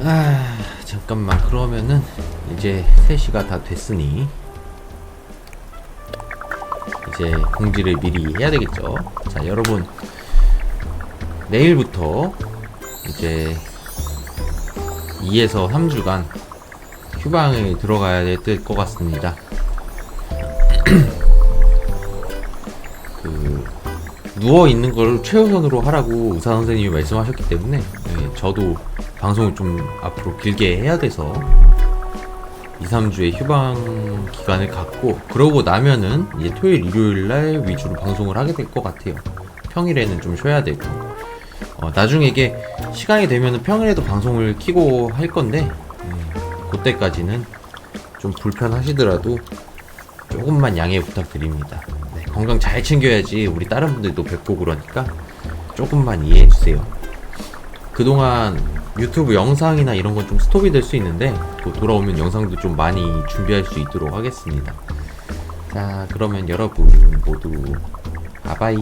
아 잠깐만. 그러면은 이제 3시가 다 됐으니 이제 공지를 미리 해야 되겠죠? 자 여러분. 내일부터 이제 2에서 3주간 휴방에 들어가야 될 것 같습니다. 그 누워 있는 걸 최우선으로 하라고 의사 선생님이 말씀하셨기 때문에 네, 저도 방송을 좀 앞으로 길게 해야 돼서 2, 3주의 휴방 기간을 갖고 그러고 나면은 이제 토요일, 일요일 날 위주로 방송을 하게 될 것 같아요. 평일에는 좀 쉬어야 되고 어, 나중에 이게 시간이 되면은 평일에도 방송을 키고 할 건데 음, 그때까지는 좀 불편하시더라도 조금만 양해 부탁드립니다. 네, 건강 잘 챙겨야지 우리 다른 분들도 뵙고 그러니까 조금만 이해해 주세요. 그동안 유튜브 영상이나 이런 건 좀 스톱이 될 수 있는데 또 돌아오면 영상도 좀 많이 준비할 수 있도록 하겠습니다. 자, 그러면 여러분 모두 바바이.